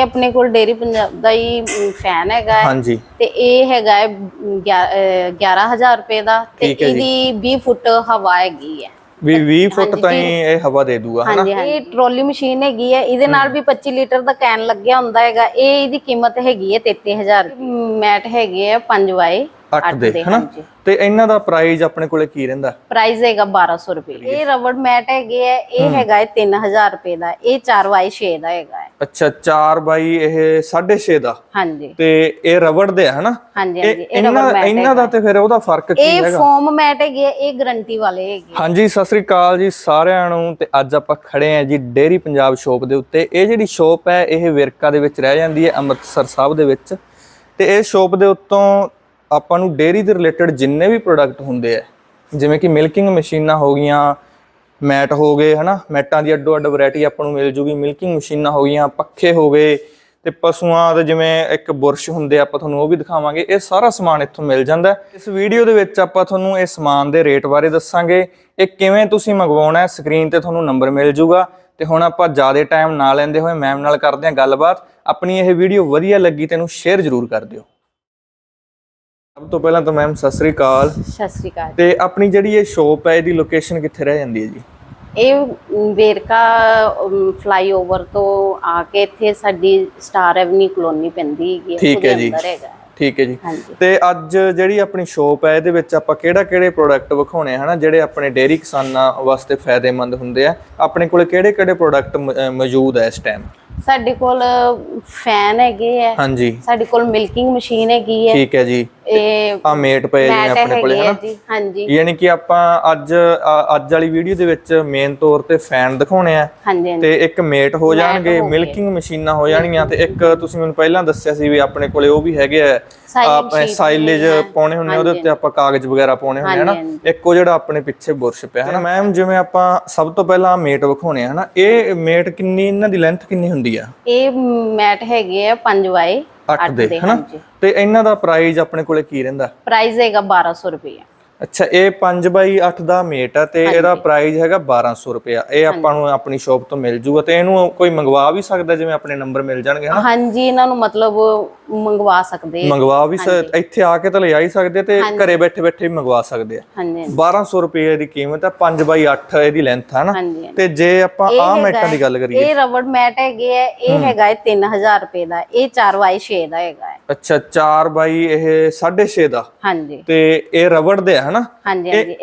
ਇਹ ਆਪਣੇ ਕੋਲ ਡੇਰੀ ਪੰਜਾਬ ਦਾ ਹੀ ਫੈਨ ਹੈਗਾ ਹੈ। ਹਾਂਜੀ। ਤੇ ਇਹ ਹੈਗਾ ਹੈ ਅਮ, ਗਿਆ- ਅਹ, 11000 ਰੁਪਏ ਦਾ। ਤੇ ਠੀਕ ਹੈ ਜੀ। ਇਹਦੀ 20 ਫੁੱਟ ਹਵਾ ਹੈਗੀ ਹੈ। ਵੀ 20 ਫੁੱਟ ਤਾਈਂ ਇਹ ਹਵਾ ਦੇ ਦੂਗਾ ਹਨਾ? ਹਾਂਜੀ ਹਾਂਜੀ। ਇਹ ਟਰੋਲੀ ਮਸ਼ੀਨ ਹੈਗੀ ਹੈ। ਇਹਦੇ ਨਾਲ ਵੀ 25 ਲੀਟਰ ਦਾ ਕੈਨ ਲੱਗਿਆ ਹੁੰਦਾ ਹੈਗਾ। ਇਹ ਇਹਦੀ ਕੀਮਤ ਹੈਗੀ ਹੈ 33000 ਮੈਟ ਹੈਗੇ ਆ 5 ਬਾਏ 8 ਦੇ ਹਨਾ? ਤੇ ਇਹਨਾਂ ਦਾ ਪ੍ਰਾਈਸ ਆਪਣੇ ਕੋਲੇ ਕੀ ਰਹਿੰਦਾ? ਪ੍ਰਾਈਸ ਹੈਗਾ 1200 ਰੁਪਏ। ਇਹ ਰਬੜ ਮੈਟ ਹੈਗੇ ਆ ਇਹ ਹੈਗਾ ਹੈ 3000 ਰੁਪਏ ਦਾ ਇਹ 4 ਬਾਈ 6 ਦਾ ਹੈਗਾ ਹੈ। ਅੱਛਾ 4 ਬਾਈ ਇਹ 6.5 ਦਾ? ਹਾਂਜੀ। ਤੇ ਇਹ ਰਬੜ ਦੇ ਹਨਾ? ਹਾਂਜੀ ਇਹ ਹਾਂਜੀ ਇਹ ਇਹਨਾਂ ਇਹਨਾਂ ਦਾ ਤੇ ਫਿਰ ਉਹਦਾ ਫ਼ਰਕ ਕੀ ਇਹ ਹੈਗਾ? ਫੋਮ ਮੈਟ ਹੈਗੇ ਆ ਇਹ ਗਾਰੰਟੀ ਵਾਲੇ ਹੈਗੇ। ਹਾਂਜੀ ਸਤਿ ਸ੍ਰੀ ਅਕਾਲ ਜੀ ਸਾਰਿਆਂ ਨੂੰ ਤੇ ਅੱਜ ਆਪਾਂ ਖੜੇ ਆਂ ਜੀ ਡੇਰੀ ਪੰਜਾਬ ਸ਼ੋਪ ਦੇ ਉੱਤੇ। ਇਹ ਜਿਹੜੀ ਸ਼ੋਪ ਹੈ ਇਹ ਵਿਰਕਾ ਦੇ ਵਿੱਚ ਰਹਿ ਜਾਂਦੀ ਹੈ ਅੰਮ੍ਰਿਤਸਰ ਸਾਹਿਬ ਦੇ ਵਿੱਚ। ਤੇ ਇਹ ਸ਼ੋਪ ਦੇ ਉੱਤੋਂ ਆਪਾਂ ਨੂੰ ਡੇਰੀ ਦੇ ਰਿਲੇਟਡ ਜਿੰਨੇ ਵੀ ਪ੍ਰੋਡਕਟ ਹੁੰਦੇ ਆ, ਜਿਵੇਂ ਕਿ ਮਿਲਕਿੰਗ ਮਸ਼ੀਨਾਂ ਹੋ ਗਈਆਂ ਮੈਟ ਹੋ ਗਏ, ਹਨਾ? ਮੈਟਾਂ ਦੀ ਅੱਡੋ ਅੱਡ ਵੈਰਾਈਟੀ ਆਪਾਂ ਨੂੰ ਮਿਲ ਜੂਗੀ। ਮਿਲਕਿੰਗ ਮਸ਼ੀਨਾਂ ਹੋ ਗਈਆਂ, ਪੱਖੇ ਹੋ ਗਏ ਤੇ ਪਸ਼ੂਆਂ ਦੇ ਜਿਵੇਂ ਇੱਕ ਬੁਰਸ਼ ਹੁੰਦੇ ਆਪਾਂ ਤੁਹਾਨੂੰ ਉਹ ਵੀ ਦਿਖਾਵਾਂਗੇ। ਇਹ ਸਾਰਾ ਸਮਾਨ ਇੱਥੋਂ ਮਿਲ ਜਾਂਦਾ। ਇਸ ਵੀਡੀਓ ਦੇ ਵਿੱਚ ਆਪਾਂ ਤੁਹਾਨੂੰ ਇਹ ਸਮਾਨ ਦੇ ਰੇਟ ਬਾਰੇ ਦੱਸਾਂਗੇ। ਇਹ ਕਿਵੇਂ ਤੁਸੀਂ ਮੰਗਵਾਉਣਾ ਹੈ ਸਕਰੀਨ ਤੇ ਤੁਹਾਨੂੰ ਨੰਬਰ ਮਿਲ ਜੂਗਾ। ਤੇ ਹੁਣ ਆਪਾਂ ਜ਼ਿਆਦਾ ਟਾਈਮ ਨਾ ਲੈਂਦੇ ਹੋਏ ਮੈਮ ਨਾਲ ਕਰਦੇ ਹਾਂ ਗੱਲਬਾਤ। ਆਪਣੀ ਇਹ ਵੀਡੀਓ ਵਧੀਆ ਲੱਗੀ ਤੇ ਇਹਨੂੰ ਸ਼ੇਅਰ ਜ਼ਰੂਰ ਕਰ ਦਿਓ। ਸਭ ਤੋਂ ਪਹਿਲਾਂ ਤਾਂ ਮੈਮ ਸਤਿ ਸ੍ਰੀ ਅਕਾਲ। ਸਤਿ ਸ਼੍ਰੀ ਅਕਾਲ। ਤੇ ਆਪਣੀ ਜਿਹੜੀ ਇਹ ਸ਼ੋਪ ਹੈ ਇਹਦੀ ਲੋਕੇਸ਼ਨ ਕਿੱਥੇ ਰਹਿ ਜਾਂਦੀ ਹੈ ਜੀ? ਇਹ ਵੇਰਕਾ ਫਲਾਈਓਵਰ ਤੋਂ ਆ ਕੇ ਇੱਥੇ ਸਾਡੀ ਸਟਾਰ ਐਵਨੀ ਕਲੋਨੀ ਪੈਂਦੀ ਹੈਗੀ ਹੈ, ਠੀਕ ਹੈ ਜੀ। ਠੀਕ ਹੈ ਜੀ। ਤੇ ਅੱਜ ਜਿਹੜੀ ਆਪਣੀ ਸ਼ੋਪ ਹੈ ਇਹਦੇ ਵਿੱਚ ਆਪਾਂ ਕਿਹੜਾ ਕਿਹੜੇ ਪ੍ਰੋਡਕਟ ਵਿਖਾਉਣੇ ਹਨਾ? ਜਿਹੜੇ ਆਪਣੇ ਡੇਅਰੀ ਕਿਸਾਨਾਂ ਵਾਸਤੇ ਫਾਇਦੇਮੰਦ ਹੁੰਦੇ ਆ। ਆਪਣੇ ਕੋਲੇ ਕਿਹੜੇ ਕਿਹੜੇ ਪ੍ਰੋਡਕਟ ਮੌਜੂਦ ਹੈ ਇਸ ਟਾਈਮ ਸਾਡੇ ਕੋਲ ਫੈਨ ਹੈਗੇ ਆ। ਹਾਂਜੀ। ਸਾਡੇ ਕੋਲ ਮਿਲਕਿੰਗ ਮਸ਼ੀਨ ਹੈਗੀ ਹੈ। ਠੀਕ ਹੈ ਜੀ। ਇਹ ਆ ਮੇਟ ਪਏ ਮੈਟ ਆਪਣੇ ਕੋਲੇ ਹੈਗੇ ਆ ਹਨਾ ਜੀ ਹਾਂਜੀ। ਯਾਨੀ ਕਿ ਆਪਾਂ ਅੱਜ ਅ, ਅੱਜ ਵਾਲੀ ਵੀਡੀਓ ਦੇ ਵਿੱਚ ਮੇਨ ਤੌਰ ਤੇ ਫੈਨ ਦਿਖਾਉਣੇ ਆ। ਹਾਂਜੀ ਹਾਂਜੀ। ਤੇ ਇੱਕ ਮੇਟ ਹੋ ਜਾਣਗੇ ਮਿਲਕਿੰਗ ਮਸ਼ੀਨਾਂ ਹੋ ਜਾਣਗੀਆਂ। ਤੇ ਇੱਕ ਤੁਸੀਂ ਮੈਨੂੰ ਪਹਿਲਾਂ ਦੱਸਿਆ ਸੀ ਵੀ ਆਪਣੇ ਕੋਲੇ ਉਹ ਵੀ ਹੈਗੇ ਆ। Silent ਆਪਣੇ sheet ਸਾਈਲੇਜ ਪਾਉਣੇ ਹੁੰਦੇ ਆ, ਉਹਦੇ ਉੱਤੇ ਆਪਾਂ ਕਾਗਜ਼ ਵਗੈਰਾ ਪਾਉਣੇ ਹੁੰਦੇ ਆ ਨਾ ਇੱਕ ਉਹ ਜਿਹੜਾ ਆਪਣੇ ਪਿੱਛੇ ਬੁਰਸ਼ ਪਿਆ ਹੈ ਨਾ ਮੈਮ ਜਿਵੇਂ ਆਪਾਂ ਸਭ ਤੋਂ ਪਹਿਲਾਂ ਮੇਟ ਵਿਖਾਉਣੇ ਆ ਹਨਾ? ਇਹ ਮੇਟ ਕਿੰਨੀ ਇਹਨਾਂ ਦੀ ਲੈਂਥ ਕਿੰਨੀ ਹੁੰਦੀ ਆ? ਇਹ ਮੈਟ ਹੈਗੇ ਆ 5 ਬਾਏ 8 ਦੇ ਹਨਾ? ਤੇ ਇਹਨਾਂ ਦਾ ਪ੍ਰਾਈਸ ਆਪਣੇ ਕੋਲੇ ਕੀ ਰਹਿੰਦਾ? ਪ੍ਰਾਈਸ ਹੈਗਾ 1200 ਰੁਪਏ। ਅੱਛਾ ਇਹ 5 ਬਾਈ 8 ਦਾ ਮੇਟ ਆ ਤੇ ਇਹਦਾ ਪ੍ਰਾਈਸ ਹੈਗਾ 1200 ਰੁਪਇਆ ਇਹ ਆਪਾਂ ਨੂੰ ਆਪਣੀ ਸ਼ਾਪ ਤੋਂ ਮਿਲ ਜੂਗਾ ਤੇ ਇਹਨੂੰ ਕੋਈ ਮੰਗਵਾ ਵੀ ਸਕਦਾ ਜਿਵੇਂ ਆਪਣੇ ਨੰਬਰ ਮਿਲ ਜਾਣਗੇ ਹਨਾ? ਹਾਂਜੀ ਇਹਨਾਂ ਨੂੰ ਮਤਲਬ ਮੰਗਵਾ ਸਕਦੇ ਆ। ਮੰਗਵਾ ਵੀ ਸ- ਇੱਥੇ ਆ ਕੇ ਤਾਂ ਲਿਆ ਹੀ ਸਕਦੇ ਤੇ ਘਰੇ ਬੈਠੇ ਬੈਠੇ ਵੀ ਮੰਗਵਾ ਸਕਦੇ ਆ। ਹਾਂਜੀ 1200 ਰੁਪਏ ਦੀ ਕੀਮਤ ਹੈ 5 ਬਾਈ 8 ਇਹਦੀ ਲੈਂਥ ਹੈ ਨਾ। ਹਾਂਜੀ। ਤੇ ਜੇ ਆਪਾਂ ਆ ਮੈਟਾਂ ਦੀ ਗੱਲ ਕਰੀਏ। ਇਹ ਰਬੜ ਮੈਟ ਹੈਗੇ ਆ ਇਹ ਹੈਗਾ ਹੈ 3000 ਰੁਪਏ ਦਾ ਇਹ 4 ਬਾਈ 6 ਦਾ ਹੈਗਾ ਹੈ। ਅੱਛਾ 4 ਬਾਈ ਇਹ 6.5 ਦਾ। ਹਾਂਜੀ। ਤੇ ਇਹ ਰਬੜ ਦੇ ਆ ਹਨਾ? ਹਾਂਜੀ ਹਾਂਜੀ ਇਹ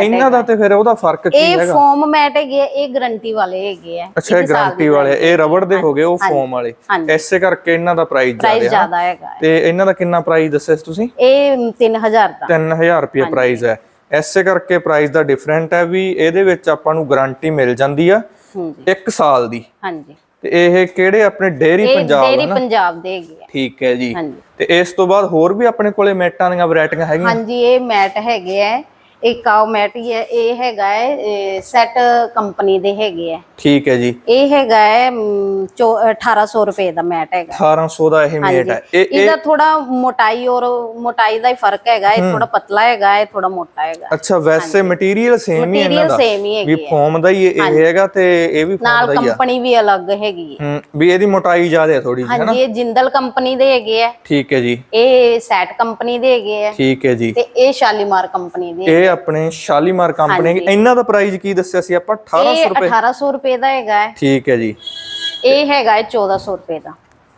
ਇਹਨਾਂ ਦਾ ਤੇ ਫਿਰ ਉਹਦਾ ਫ਼ਰਕ ਕੀ ਇਹ ਫੋਮ ਮੈਟ ਹੈਗੇ ਆ, ਇਹ ਗਾਰੰਟੀ ਵਾਲੇ ਹੈਗੇ ਆ। ਅੱਛਾ ਇਹ ਗਾਰੰਟੀ ਵਾਲੇ ਇਹ ਰਬੜ ਦੇ ਹੋ ਗਏ ਉਹ ਫੋਮ ਵਾਲੇ। ਹਾਂਜੀ। ਐਸੇ ਕਰਕੇ ਇਹਨਾਂ ਦਾ ਪ੍ਰਾਈਸ ਜ਼ਿਆਦਾ ਹੈ ਜ਼ਿਆਦਾ ਹੈਗਾ ਹੈ। ਤੇ ਇਹਨਾਂ ਦਾ ਕਿੰਨਾ ਪ੍ਰਾਈਸ ਦੱਸਿਆ ਸੀ ਤੁਸੀਂ? ਇਹ 3000 ਦਾ। 3000 ਰੁਪਏ ਪ੍ਰਾਈਸ ਹੈ। ਐਸੇ ਕਰਕੇ ਪ੍ਰਾਈਸ ਦਾ ਡਿਫਰੈਂਟ ਹੈ ਵੀ ਇਹਦੇ ਵਿੱਚ ਆਪਾਂ ਨੂੰ ਗਾਰੰਟੀ ਮਿਲ ਜਾਂਦੀ ਆ ਹਾਂਜੀ। 1 ਸਾਲ ਦੀ। ਹਾਂਜੀ। ਤੇ ਇਹ ਕਿਹੜੇ ਆਪਣੇ ਡੇਰੀ ਪੰਜਾਬ ਡੇਰੀ ਪੰਜਾਬ ਦੇ ਹੈਗੇ ਆ। ਠੀਕ ਹੈ ਜੀ। ਤੇ ਇਸ ਤੋਂ ਬਾਅਦ ਹੋਰ ਵੀ ਆਪਣੇ ਕੋਲੇ ਮੈਟਾਂ ਦੀਆਂ ਵੈਰਾਈਟੀਆਂ ਹੈਗੀਆਂ? ਹਾਂਜੀ ਇਹ ਮੈਟ ਹੈਗੇ ਆ। ਇਹ ਕਾਓ ਮੈਟ ਹੀ ਹੈ ਇਹ ਹੈਗਾ ਹੈ ਸੈਟ ਕੰਪਨੀ ਦੇ ਹੈਗੇ ਆ ਠੀਕ ਹੈ ਜੀ। ਇਹ ਹੈਗਾ ਹੈ ਮ, ਚੋ- 1800 ਰੁਪਏ ਦਾ ਮੈਟ ਹੈਗਾ। 1800 ਦਾ ਇਹ ਮੇਟ ਹੈ। ਇਹ ਇਹਦਾ ਥੋੜਾ ਮੋਟਾਈ ਔਰ ਮੋਟਾਈ ਦਾ ਹੀ ਫ਼ਰਕ ਹੈਗਾ ਇਹ ਥੋੜਾ ਪਤਲਾ ਹੈਗਾ ਇਹ ਥੋੜਾ ਮੋਟਾ ਹੈਗਾ। ਅੱਛਾ ਵੈਸੇ ਮਟੀਰੀਅਲ ਸੇਮ ਹੀ ਇਹਨਾਂ ਦਾ? ਸੇਮ ਹੀ ਵੀ ਹੈ। ਫੋਮ ਦਾ ਹੀ ਇਹ ਹੈਗਾ ਤੇ ਇਹ ਵੀ ਫੋਮ ਨਾਲ ਦਾ ਹੀ ਆ। ਕੰਪਨੀ ਵੀ ਅਲੱਗ ਹੈਗੀ ਹੈ। ਹੂੰ ਵੀ ਇਹਦੀ ਮੋਟਾਈ ਜ਼ਿਆਦਾ ਹੈ ਥੋੜੀ ਜਿਹੀ ਹਾਂਜੀ ਇਹ ਜਿੰਦਲ ਕੰਪਨੀ ਦੇ ਹੈਗੇ ਆ ਠੀਕ ਹੈ ਜੀ। ਇਹ ਸੈਟ ਕੰਪਨੀ ਦੇ ਹੈਗੇ ਆ ਠੀਕ ਹੈ ਜੀ। ਤੇ ਇਹ ਸ਼ਾਲੀਮਾਰ ਕੰਪਨੀ ਦੇ ਇਹ ਆਪਣੇ ਸ਼ਾਲੀਮਾਰ ਕੰਪਨੀ ਇਹਨਾਂ ਦਾ ਪ੍ਰਾਈਸ ਕੀ ਦੱਸਿਆ ਸੀ ਆਪਾਂ? 1800 ਇਹ ਰੁਪਏ। 1800 ਰੁਪਏ ਦਾ ਹੈਗਾ ਹੈ। ਠੀਕ ਹੈ ਜੀ। ਇਹ ਹੈਗਾ ਹੈ 1400 ਰੁਪਏ ਦਾ।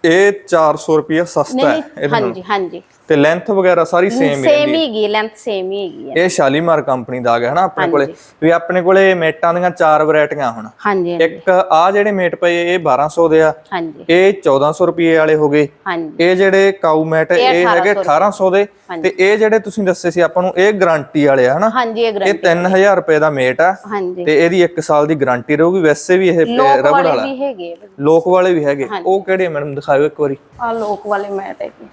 ਇਹ 400 ਰੁਪਏ ਸਸਤਾ ਹੈ ਹਾਂਜੀ ਹਾਂਜੀ। ਤੇ ਲੈਂਥ ਵਗੈਰਾ ਸਾਰੀ ਸੇਮ ਹੈ ਸੇਮ ਹੀ। ਹੈਗੀ ਲੈਂਥ ਸੇਮ ਹੀ ਹੈਗੀ ਇਹ ਸ਼ਾਲੀਮਾਰ ਕੰਪਨੀ ਦਾ ਆ ਗਿਆ ਹਨਾ ਆਪਣੇ ਕੋਲੇ। ਵੀ ਆਪਣੇ ਕੋਲੇ ਮੇਟਾਂ ਦੀਆਂ ਚਾਰ ਵੈਰਾਈਟੀਆਂ ਹੁਣ। ਹਾਂਜੀ ਇੱਕ ਆ ਜਿਹੜੇ ਮੇਟ ਪਏ ਇਹ 1200 ਦੇ ਆ। ਹਾਂਜੀ। ਇਹ 1400 ਰੁਪਏ ਵਾਲੇ ਹੋ ਗਏ। ਇਹ ਜਿਹੜੇ ਕਾਊ ਮੈਟ ਇਹ ਹੈਗੇ 1800 ਦੇ। ਤੇ ਇਹ ਜਿਹੜੇ ਤੁਸੀਂ ਦੱਸੇ ਸੀ ਆਪਾਂ ਨੂੰ ਇਹ ਗਾਰੰਟੀ ਵਾਲੇ ਆ ਹਨਾ। ਹਾਂਜੀ ਇਹ ਇਹ ਗਰੰਟੀ 3000 ਰੁਪਏ ਦਾ ਮੇਟ ਆ। ਤੇ ਇਹਦੀ 1 ਸਾਲ ਦੀ ਗਾਰੰਟੀ ਰਹੂਗੀ। ਵੈਸੇ ਵੀ ਇਹ ਰਬੜ ਵਾਲੇ ਹੈਗੇ ਲੋਕ ਵਾਲੇ ਵੀ ਹੈਗੇ। ਉਹ ਕਿਹੜੇ ਮੈਡਮ ਦਿਖਾਓ ਇੱਕ ਵਾਰੀ। ਆ ਲੋਕ ਵਾਲੇ ਮੈਟ ਹੈਗੇ।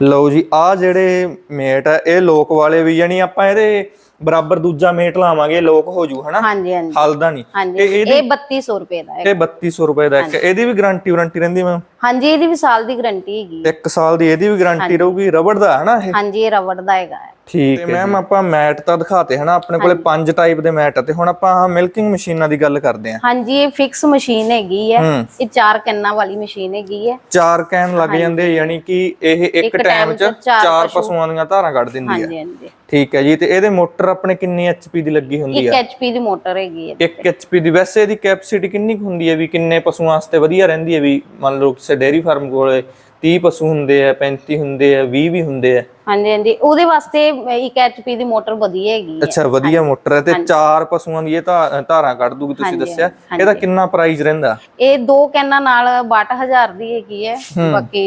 ਲਓ ਜੀ ਆ ਜਿਹੜੇ ਮੇਟ ਆ ਇਹ ਲੋਕ ਵਾਲੇ ਵੀ ਯਾਨੀ ਆਪਾਂ ਇਹਦੇ ਬਰਾਬਰ ਦੂਜਾ ਮੇਟ ਲਾਵਾਂਗੇ ਲੋਕ ਹੋ ਜੂ ਹਨਾ? ਹਾਂਜੀ ਹਾਂਜੀ। ਹਲਦਾ ਨਹੀਂ ਹਾਂਜੀ ਇਹ ਇਹਦੀ ਇਹ 3200 ਰੁਪਏ ਦਾ ਹੈ ਇਹ 3200 ਰੁਪਏ ਦਾ ਇੱਕ। ਇਹਦੀ ਵੀ ਗਾਰੰਟੀ ਵਾਰੰਟੀ ਰਹਿੰਦੀ ਮੈਮ ਹਾਂਜੀ ਇਹਦੀ ਵੀ ਸਾਲ ਦੀ ਗਾਰੰਟੀ ਹੈਗੀ ਹੈ। ਇੱਕ ਸਾਲ ਦੀ ਇਹਦੀ ਵੀ ਗਾਰੰਟੀ ਰਹੂਗੀ ਰਬੜ ਦਾ ਹਨਾ ਇਹ? ਹਾਂਜੀ ਇਹ ਰਬੜ ਦਾ ਹੈਗਾ ਹੈ। ਠੀਕ ਹੈ ਮੈਮ ਆਪਾਂ ਮੈਟ ਤਾਂ ਦਿਖਾਤੇ ਹਨਾ? ਆਪਣੇ ਕੋਲੇ ਪੰਜ ਟਾਈਪ ਦੇ ਮੈਟ ਆ ਤੇ ਹੁਣ ਆਪਾਂ ਆਹ ਮਿਲਕਿੰਗ ਮਸ਼ੀਨਾਂ ਦੀ ਗੱਲ ਕਰਦੇ ਆਂ। ਹਾਂਜੀ ਇਹ ਫਿਕਸ ਮਸ਼ੀਨ ਹੈਗੀ ਹੈ ਹੂੰ। ਇਹ ਚਾਰ ਕੰਨਾਂ ਵਾਲੀ ਮਸ਼ੀਨ ਹੈਗੀ ਹੈ ਚਾਰ ਕੈਨ ਲੱਗ ਜਾਂਦੇ ਆ, ਯਾਨੀ ਕਿ ਇਹ ਇੱਕ ਟਾਈਮ 'ਚ ਚਾਰ ਪਸ਼ੂਆਂ ਦੀਆਂ ਧਾਰਾਂ ਕੱਢ ਦਿੰਦੀ ਆ। ਹਾਂਜੀ ਹਾਂਜੀ। ਠੀਕ ਹੈ ਜੀ ਤੇ ਇਹਦੇ ਮੋਟਰ ਆਪਣੇ ਕਿੰਨੀ ਐਚਪੀ ਦੀ ਲੱਗੀ ਹੁੰਦੀ ਇੱਕ ਆ? ਐਚਪੀ ਦੀ ਮੋਟਰ ਹੈਗੀ ਹੈ 1 ਐਚਪੀ ਦੀ। ਵੈਸੇ ਇਹਦੀ ਕੈਪੈਸਿਟੀ ਕਿੰਨੀ ਕੁ ਹੁੰਦੀ ਹੈ ਵੀ ਕਿੰਨੇ ਪਸ਼ੂਆਂ ਵਾਸਤੇ ਵਧੀਆ ਰਹਿੰਦੀ ਹੈ ਵੀ ਮੰਨ ਲਓ ਕਿਸੇ ਡੇਅਰੀ ਫਾਰਮ ਕੋਲੇ 30 ਪਸ਼ੂ ਹੁੰਦੇ ਆ 35 ਹੁੰਦੇ ਆ 20 ਵੀ ਹੁੰਦੇ ਆ। ਹਾਂਜੀ ਹਾਂਜੀ। ਉਹਦੇ ਵਾਸਤੇ ਇੱਕ ਐਚਪੀ ਦੀ ਮੋਟਰ ਵਧੀਆ ਹੈਗੀ ਹੈ ਅੱਛਾ ਵਧੀਆ ਮੋਟਰ ਹੈ ਤੇ ਚਾਰ ਪਸ਼ੂਆਂ ਦੀ ਇਹ ਧਾ- ਧਾਰਾਂ ਕੱਢ ਦੂਗੀ ਤੁਸੀਂ ਦੱਸਿਆ। ਇਹਦਾ ਕਿੰਨਾ ਪ੍ਰਾਈਸ ਰਹਿੰਦਾ? ਇਹ ਦੋ ਕੈਨਾਂ ਨਾਲ 62000 ਦੀ ਹੈਗੀ ਹੈ। ਬਾਕੀ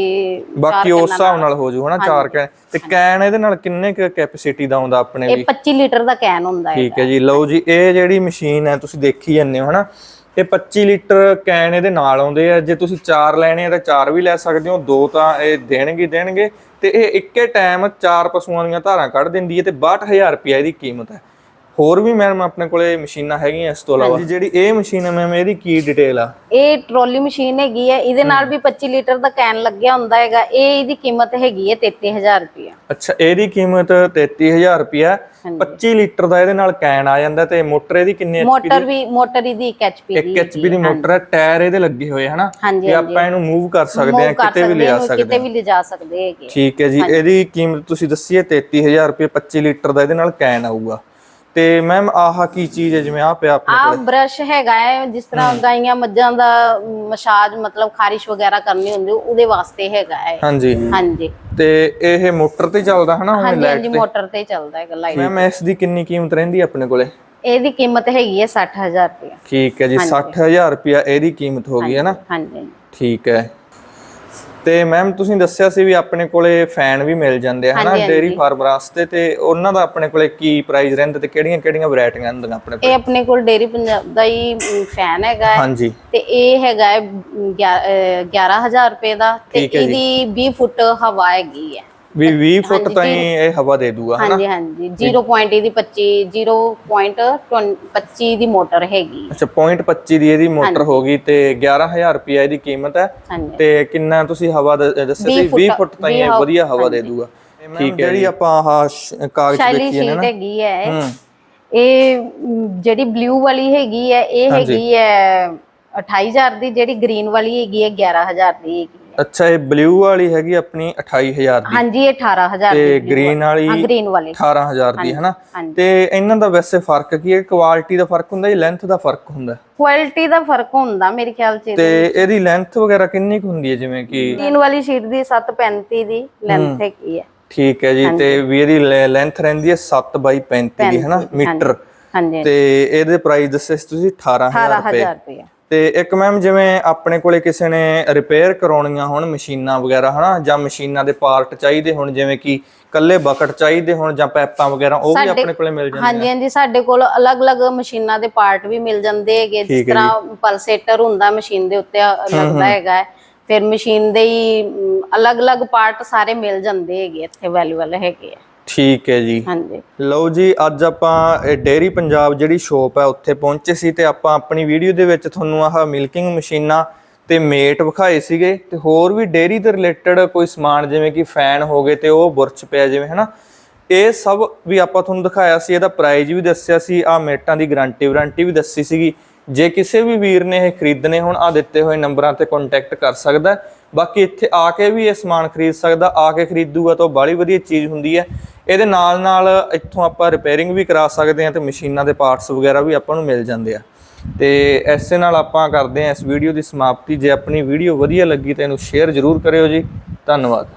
ਬਾਕੀ ਉਸ ਹਿਸਾਬ ਨਾਲ। ਹੋ ਜੂ ਹਨਾ ਚਾਰ ਕੈਨ। ਤੇ ਕੈਨ ਇਹਦੇ ਨਾਲ ਕਿੰਨੇ ਕੁ ਕੈਪੈਸਿਟੀ ਦਾ ਆਉਂਦਾ ਆਪਣੇ ਇਹ 25 ਲੀਟਰ ਦਾ ਕੈਨ ਹੁੰਦਾ ਹੈ ਠੀਕ ਹੈ ਜੀ। ਲਓ ਜੀ ਇਹ ਜਿਹੜੀ ਮਸ਼ੀਨ ਹੈ ਤੁਸੀਂ ਦੇਖੀ ਜਾਂਦੇ ਹੋ ਹਨਾ? ਇਹ 25 ਲੀਟਰ ਕੈਨ ਇਹਦੇ ਨਾਲ ਆਉਂਦੇ ਆ। ਜੇ ਤੁਸੀਂ ਚਾਰ ਲੈਣੇ ਆ ਤਾਂ ਚਾਰ ਵੀ ਲੈ ਸਕਦੇ ਹੋ, ਦੋ ਤਾਂ ਇਹ ਦੇਣਗੇ ਦੇਣਗੇ। ਤੇ ਇਹ ਇੱਕੇ ਟਾਈਮ ਚਾਰ ਪਸ਼ੂਆਂ ਦੀਆਂ ਧਾਰਾਂ ਕੱਢ ਦਿੰਦੀ ਹੈ ਤੇ 62000 ਰੁਪਏ ਇਹਦੀ ਕੀਮਤ ਹੈ। ਹੋਰ ਵੀ ਮੈਮ ਆਪਣੇ ਕੋਲੇ ਮਸ਼ੀਨਾਂ ਹੈਗੀਆਂ ਇਸ ਤੋਂ ਇਲਾਵਾ? ਜਿਹੜੀ ਇਹ ਮਸ਼ੀਨ ਹੈ ਮੈਮ ਇਹਦੀ ਕੀ ਡਿਟੇਲ ਆ? ਇਹ ਟਰੋਲੀ ਮਸ਼ੀਨ ਹੈਗੀ ਹੈ ਇਹਦੇ ਨਾਲ ਵੀ 25 ਲੀਟਰ ਦਾ ਕੈਨ ਲੱਗਿਆ ਹੁੰਦਾ ਹੈਗਾ ਇਹ ਇਹਦੀ ਕੀਮਤ ਹੈਗੀ ਹੈ 33000 ਰੁਪਏ ਅੱਛਾ ਇਹਦੀ ਕੀਮਤ 33000 ਰੁਪਿਆ 25 ਲੀਟਰ ਦਾ ਇਹਦੇ ਨਾਲ ਕੈਨ ਆ ਜਾਂਦਾ ਤੇ ਮੋਟਰ ਇਹਦੀ ਕਿੰਨੇ ਮੋਟਰ ਵੀ ਮੋਟਰ ਇਹਦੀ 1 ਐਚਪੀ ਦੀ 1 ਐਚਪੀ ਦੀ ਮੋਟਰ ਹੈ ਟਾਇਰ ਇਹਦੇ ਲੱਗੇ ਹੋਏ ਹਨਾ? ਤੇ ਆਪਾਂ ਇਹਨੂੰ ਮੂਵ ਕਰ ਸਕਦੇ ਕਰ ਕਿਤੇ ਵੀ ਲਿਜਾ ਸਕਦੇ ਕਿਤੇ ਵੀ ਲਿਜਾ ਸਕਦੇ ਹੈਗੇ। ਠੀਕ ਹੈ ਜੀ ਇਹਦੀ ਕੀਮਤ ਤੁਸੀਂ ਦੱਸੀ ਹੈ 33000 ਰੁਪਏ 25 ਲੀਟਰ ਦਾ ਇਹਦੇ ਨਾਲ ਕੈਨ ਆਊਗਾ। ਤੇ ਮੈਮ ਆਹ ਕੀ ਚੀਜ਼ ਹੈ ਜਿਵੇਂ ਆ ਪਿਆ ਆਪਣੇ ਆ ਬ੍ਰਸ਼ ਹੈਗਾ ਹੈ ਜਿਸ ਤਰ੍ਹਾਂ ਗਾਈਆਂ ਮੱਝਾਂ ਦਾ ਮਸਾਜ ਮਤਲਬ ਖਾਰਿਸ਼ ਵਗੈਰਾ ਕਰਨੀ ਹੁੰਦੀ ਉਹਦੇ ਵਾਸਤੇ ਹੈਗਾ ਹੈ। ਹਾਂਜੀ। ਹਾਂਜੀ। ਤੇ ਇਹ ਮੋਟਰ ਤੇ ਚੱਲਦਾ ਹਨਾ ਹੁਣ ਹਾਂਜੀ ਹਾਂਜੀ ਮੋਟਰ ਤੇ ਚੱਲਦਾ ਹੈਗਾ ਲਾਈਟ ਮੈਮ ਇਸ ਦੀ ਕਿੰਨੀ ਕੀਮਤ ਰਹਿੰਦੀ ਹੈ ਆਪਣੇ ਕੋਲੇ? ਇਹਦੀ ਕੀਮਤ ਹੈਗੀ ਹੈ 60000 ਰੁਪਏ ਠੀਕ ਹੈ ਜੀ 60000 ਰੁਪਿਆ ਇਹਦੀ ਕੀਮਤ ਹੋ ਗਈ ਹੈ ਨਾ? ਹਾਂਜੀ। ਠੀਕ ਹੈ। ਤੇ ਮੈਮ ਤੁਸੀਂ ਦੱਸਿਆ ਸੀ ਵੀ ਆਪਣੇ ਕੋਲੇ ਫੈਨ ਵੀ ਮਿਲ ਜਾਂਦੇ ਹਨਾ? ਡੇਰੀ ਫਾਰਮ ਵਾਸਤੇ ਤੇ ਉਹਨਾਂ ਦਾ ਆਪਣੇ ਕੋਲੇ ਕੀ ਪ੍ਰਾਈਸ ਰਹਿੰਦਾ ਤੇ ਕਿਹੜੀਆਂ ਕਿਹੜੀਆਂ ਵੈਰਾਈਟੀਆਂ ਹੁੰਦੀਆਂ ਆਪਣੇ ਕੋਲ? ਇਹ ਆਪਣੇ ਕੋਲ ਡੇਰੀ ਪੰਜਾਬ ਦਾ ਹੀ ਫੈਨ ਹੈਗਾ ਹੈ। ਹਾਂਜੀ। ਤੇ ਇਹ ਹੈਗਾ ਹੈ ਗਿਆ- ਅਹ 11000 ਰੁਪਏ ਦਾ ਤੇ ਇਹਦੀ 20 ਫੁੱਟ ਹਵਾ ਹੈਗੀ ਹੈ। ਵੀ 20 ਫੁੱਟ ਤਾਈਂ ਇਹ ਹਵਾ ਦੇ ਦੂਗਾ ਹਨਾ? ਹਾਂਜੀ ਹਾਂਜੀ 0. ਪੁਆਇੰਟ ਇਹਦੀ 25 0.25 ਦੀ ਮੋਟਰ ਹੈਗੀ। ਅੱਛਾ 0.25 ਦੀ ਇਹਦੀ ਮੋਟਰ ਹੋ ਗਈ ਤੇ 11000 ਰੁਪਏ ਇਹਦੀ ਕੀਮਤ ਹੈ। ਤੇ ਕਿੰਨਾ ਤੁਸੀਂ ਹਵਾ ਦ- ਦੱਸਿਆ ਸੀ? 20 ਫੁੱਟ ਤਾਈਂ ਇਹ ਵਧੀਆ ਹਵਾ ਦੇ ਦੂਗਾ। ਠੀਕ ਹੈ ਜਿਹੜੀ ਆਪਾਂ ਆਹ ਕਾਗਜ਼ ਦੇਖੀਏ ਸ਼ੀਟ ਨਾ ਹੈਗੀ ਹੈ। ਹੂੰ। ਇਹ ਜਿਹੜੀ ਬਲੂ ਵਾਲੀ ਹੈਗੀ ਹੈ ਇਹ ਹੈਗੀ ਹੈ 28000 ਦੀ ਜਿਹੜੀ ਗ੍ਰੀਨ ਵਾਲੀ ਹੈਗੀ ਹੈ 11000 ਦੀ ਹੈਗੀ ਹੈ। ਅੱਛਾ ਇਹ ਬਲੂ ਵਾਲੀ ਹੈਗੀ ਆਪਣੀ 28000 ਦੀ। ਹਾਂਜੀ ਇਹ 18000 ਤੇ ਦੀ ਗ੍ਰੀਨ ਵਾਲੀ ਹਾਂ ਗ੍ਰੀਨ ਵਾਲੀ। 18000 ਦੀ ਹਨਾ। ਤੇ ਇਹਨਾਂ ਦਾ ਵੈਸੇ ਫ਼ਰਕ ਕੀ ਹੈ? ਕੁਆਲਿਟੀ ਦਾ ਫ਼ਰਕ ਹੁੰਦਾ ਜਾਂ ਲੈਂਥ ਦਾ ਫ਼ਰਕ ਹੁੰਦਾ? ਕੁਆਲਿਟੀ ਦਾ ਫ਼ਰਕ ਹੁੰਦਾ ਮੇਰੇ ਖਿਆਲ ਚ ਤੇ ਇਹਦੀ ਲੈਂਥ ਵਗੈਰਾ ਕਿੰਨੀ ਕੁ ਹੁੰਦੀ ਹੈ? ਜਿਵੇਂ ਕਿ ਗ੍ਰੀਨ ਵਾਲੀ ਸ਼ੀਟ ਦੀ 735 ਦੀ ਲੈਂਥ ਹੈਗੀ ਹੈ। ਠੀਕ ਹੈ ਜੀ ਤੇ ਵੀ ਇਹਦੀ ਲੈਂਥ ਰਹਿੰਦੀ ਹੈ 7 ਬਾਈ 35 ਦੀ ਹਨਾ? ਮੀਟਰ। ਹਾਂਜੀ। ਤੇ ਇਹਦੇ ਪ੍ਰਾਈਸ ਦੱਸੇ ਤੁਸੀਂ 18000 ਰੁਪਏ। 18000 ਰੁਪਏ। ਤੇ ਇੱਕ ਮੈਮ ਜਿਵੇਂ ਆਪਣੇ ਕੋਲੇ ਕਿਸੇ ਨੇ ਰਿਪੇਅਰ ਕਰਾਉਣੀਆਂ ਹੋਣ ਮਸ਼ੀਨਾਂ ਵਗੈਰਾ ਹਨਾ ਜਾਂ ਮਸ਼ੀਨਾਂ ਦੇ ਪਾਰਟ ਚਾਹੀਦੇ ਹੋਣ ਜਿਵੇਂ ਕਿ ਕੱਲੇ ਬਕਟ ਚਾਹੀਦੇ ਹੋਣ ਜਾਂ ਪੈਪਾਂ ਵਗੈਰਾ ਉਹ ਵੀ ਆਪਣੇ ਕੋਲੇ ਮਿਲ ਜਾਂਦੇ ਹਾਂਜੀ ਹਾਂਜੀ ਸਾਡੇ ਕੋਲ ਅਲੱਗ-ਅਲੱਗ ਮਸ਼ੀਨਾਂ ਦੇ ਪਾਰਟ ਵੀ ਮਿਲ ਜਾਂਦੇ ਹੈਗੇ ਜਿਸ ਤਰ੍ਹਾਂ ਪਲਸੇਟਰ ਹੁੰਦਾ ਮਸ਼ੀਨ ਦੇ ਉੱਤੇ ਲੱਗਦਾ ਹੈਗਾ ਹੈ। ਫਿਰ ਮਸ਼ੀਨ ਦੇ ਹੀ ਅਲੱਗ-ਅਲੱਗ ਪਾਰਟ ਸਾਰੇ ਮਿਲ ਜਾਂਦੇ ਹੈਗੇ ਇੱਥੇ ਅਵੇਲੇਬਲ ਹੈਗੇ ਆ। ਠੀਕ ਹੈ ਜੀ। ਹਾਂਜੀ। ਲਓ ਜੀ ਅੱਜ ਆਪਾਂ ਇਹ ਡੇਅਰੀ ਪੰਜਾਬ ਜਿਹੜੀ ਸ਼ੋਪ ਹੈ ਉੱਥੇ ਪਹੁੰਚੇ ਸੀ ਤੇ ਆਪਾਂ ਆਪਣੀ ਵੀਡੀਓ ਦੇ ਵਿੱਚ ਤੁਹਾਨੂੰ ਆਹ ਮਿਲਕਿੰਗ ਮਸ਼ੀਨਾਂ ਤੇ ਮੇਟ ਵਿਖਾਏ ਸੀਗੇ ਤੇ ਹੋਰ ਵੀ ਡੇਅਰੀ ਦੇ ਰਿਲੇਟਡ ਕੋਈ ਸਮਾਨ ਜਿਵੇਂ ਕਿ ਫੈਨ ਹੋ ਗਏ ਤੇ ਉਹ ਬੁਰਚ ਪਿਆ ਜਿਵੇਂ ਹਨਾ? ਇਹ ਸਭ ਵੀ ਆਪਾਂ ਤੁਹਾਨੂੰ ਦਿਖਾਇਆ ਸੀ ਇਹਦਾ ਪ੍ਰਾਈਸ ਵੀ ਦੱਸਿਆ ਸੀ ਆ ਮੇਟਾਂ ਦੀ ਗਾਰੰਟੀ ਵਾਰੰਟੀ ਵੀ ਦੱਸੀ ਸੀਗੀ। ਜੇ ਕਿਸੇ ਵੀ ਵੀਰ ਨੇ ਇਹ ਖਰੀਦਣੇ ਹੁਣ ਆ ਦਿੱਤੇ ਹੋਏ ਨੰਬਰਾਂ ਤੇ ਕੰਟੈਕਟ ਕਰ ਸਕਦਾ। ਬਾਕੀ ਇੱਥੇ ਆ ਕੇ ਵੀ ਇਹ ਸਮਾਨ ਖਰੀਦ ਸਕਦਾ ਆ ਕੇ ਖਰੀਦੂਗਾ ਤਾਂ ਬਾਲੀ ਵਧੀਆ ਚੀਜ਼ ਹੁੰਦੀ ਹੈ। ਇਹਦੇ ਨਾਲ ਨਾਲ ਇੱਥੋਂ ਆਪਾਂ ਰਿਪੇਅਰਿੰਗ ਵੀ ਕਰਾ ਸਕਦੇ ਹਾਂ ਤੇ ਮਸ਼ੀਨਾਂ ਦੇ ਪਾਰਟਸ ਵਗੈਰਾ ਵੀ ਆਪਾਂ ਨੂੰ ਮਿਲ ਜਾਂਦੇ ਆ। ਤੇ ਐਸੇ ਨਾਲ ਆਪਾਂ ਕਰਦੇ ਹਾਂ ਇਸ ਵੀਡੀਓ ਦੀ ਸਮਾਪਤੀ। ਜੇ ਆਪਣੀ ਵੀਡੀਓ ਵਧੀਆ ਲੱਗੀ ਤਾਂ ਇਹਨੂੰ ਸ਼ੇਅਰ ਜ਼ਰੂਰ ਕਰਿਓ ਜੀ। ਧੰਨਵਾਦ।